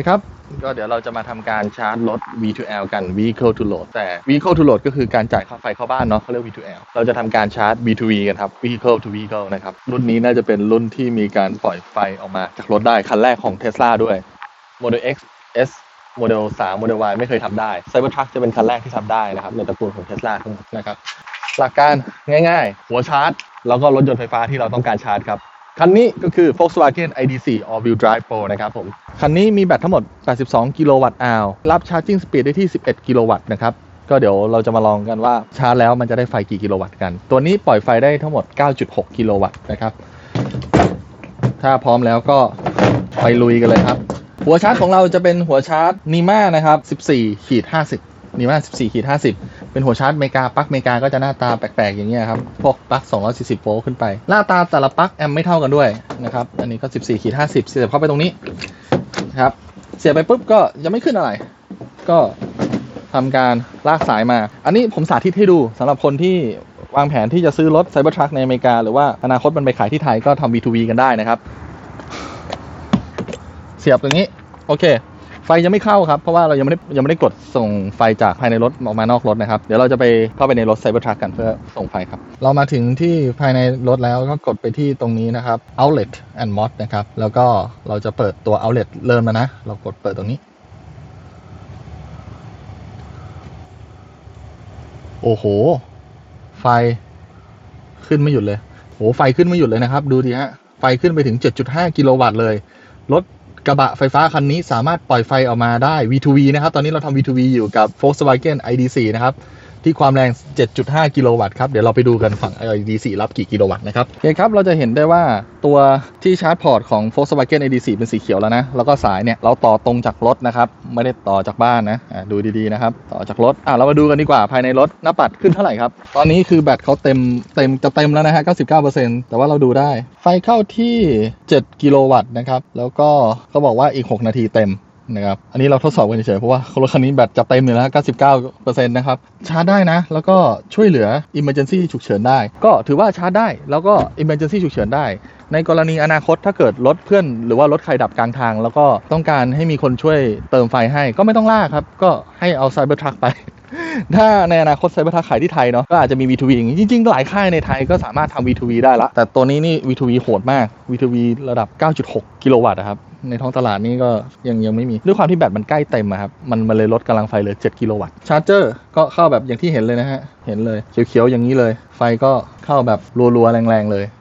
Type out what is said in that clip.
คครับ ก็เดี๋ยวเราจะมาทำการชาร์จรถ V2L กัน Vehicle to Load แต่ Vehicle to Load ก็คือการจ่ายค่าไฟเข้าบ้านเนาะเขาเรียก V2L เราจะทำการชาร์จ V2V กันครับ Vehicle to Vehicle นะครับ รุ่นนี้น่าจะเป็นรุ่นที่มีการปล่อยไฟออกมาจากรถได้ คันแรกของ Tesla ด้วย Model X S Model 3 Model Y ไม่เคยทำได้ Cybertruck จะเป็นคันแรกที่ทำได้นะครับ ในตระกูลของ Tesla ทั้งหมดนะครับ หลักการง่าย ๆ หัวชาร์จ แล้วก็รถยนต์ไฟฟ้าที่เราต้องการชาร์จครับ คันนี้ก็คือ Volkswagen ID4 All Wheel Drive Pro นะครับผม คันนี้มีแบตทั้งหมด 82 กิโลวัตต์อาวรับชาร์จิ่งสปีดได้ที่ 11 กิโลวัตต์นะครับ ก็เดี๋ยวเราจะมาลองกันว่าชาร์จแล้วมันจะได้ไฟกี่กิโลวัตต์กัน ตัวนี้ปล่อยไฟได้ทั้งหมด 9.6 กิโลวัตต์นะครับ ถ้าพร้อมแล้วก็ไปลุยกันเลยครับ หัวชาร์จของเราจะเป็นหัวชาร์จนีมานะครับ 14ขีด50นีมา14ขีด50 เป็นหัวชาร์จเมกาปลั๊กเมกาก็จะหน้าตาแปลกๆอย่างเงี้ยครับ พวกปลั๊ก 240 โวลต์ขึ้นไป หน้าตาแต่ละปลั๊กแอมป์ไม่เท่ากันด้วยนะครับ อันนี้ก็ 14ขีด50 เสียบเข้าไปตรงนี้ครับ เสียบไปปุ๊บก็ยังไม่ขึ้นอะไร ก็ทำการลากสายมา อันนี้ผมสาธิตให้ดูสำหรับคนที่วางแผนที่จะซื้อรถไซเบอร์ทรัคในอเมริกา หรือว่าอนาคตมันไปขายที่ไทยก็ทำ V2V กันได้นะครับ เสียบตรงนี้ โอเค ไฟยังไม่เข้าครับ เพราะว่าเรายังไม่ได้ยังไม่ได้กดส่งไฟจากภายในรถออกมานอกรถนะครับ เดี๋ยวเราจะไปเข้าไปในรถไซเบอร์ทรัคกันเพื่อส่งไฟครับ เรามาถึงที่ภายในรถแล้วก็กดไปที่ตรงนี้นะครับ outlet and mod นะครับ แล้วก็เราจะเปิดตัว outlet เริ่มแล้วนะ เรากดเปิดตรงนี้ โอ้โห ไฟขึ้นไม่หยุดเลยโหไฟขึ้นไม่หยุดเลยนะครับ ดูดิฮะ ไฟขึ้นไปถึง 7.5 กิโลวัตต์เลย รถ กระบะไฟฟ้าคันนี้สามารถปล่อยไฟออกมาได้ V2V นะครับ ตอนนี้เราทำ V2V อยู่กับ Volkswagen ID4 นะครับ ที่ความแรง 7.5 กิโลวัตต์ครับ เดี๋ยวเราไปดูกันฝั่ง ID4 รับกี่กิโลวัตต์นะครับโอเคครับ เราจะเห็นได้ว่าตัวที่ชาร์จพอร์ตของ Volkswagen ID4 เป็นสีเขียวแล้วนะ แล้วก็สายเนี่ย เราต่อตรงจากรถนะครับ ไม่ได้ต่อจากบ้านนะอะดูดีๆนะครับ ต่อจากรถ อะเรามาดูกันดีกว่าภายในรถหน้าปัดขึ้นเท่าไหร่ครับ ตอนนี้คือแบตเขาเต็มเต็มจะเต็มแล้วนะฮะ 99%แต่ว่าเราดูได้ ไฟเข้าที่ 7 กิโลวัตต์นะครับ แล้วก็เขาบอกว่าอีก 6 นาทีเต็ม นะครับ อันนี้เราทดสอบกันเฉยๆเพราะว่ารถคันนี้แบตจะเต็มอยู่แล้ว99%นะครับ ชาร์จได้นะ แล้วก็ช่วยเหลือ Emergency ฉุกเฉินได้ ก็ถือว่าชาร์จได้ แล้วก็ Emergency ฉุกเฉินได้ ในกรณีอนาคตถ้าเกิดรถเพื่อนหรือว่ารถใครดับกลางทาง แล้วก็ต้องการให้มีคนช่วยเติมไฟให้ก็ไม่ต้องลากครับ ก็ให้เอาไซเบอร์ทรัคไป ถ้าในอนาคตไซเบอร์ทรัคขายที่ไทยเนาะก็อาจจะมี V2V อย่างนี้จริงๆ หลายค่ายในไทยก็สามารถทำ V2V ได้ละ แต่ตัวนี้นี่ V2V โหดมาก V2V ระดับ 9.6 กิโลวัตต์อะครับในท้องตลาดนี่ก็ยังยังไม่มี ด้วยความที่แบตมันใกล้เต็มครับ มันมันเลยลดกำลังไฟเหลือ 7 กิโลวัตต์ชาร์จเจอร์ก็เข้าแบบอย่างที่เห็นเลยนะฮะ เห็นเลย เขียวๆ อย่างนี้เลย ไฟก็เข้าแบบรัวๆ แรงๆ เลย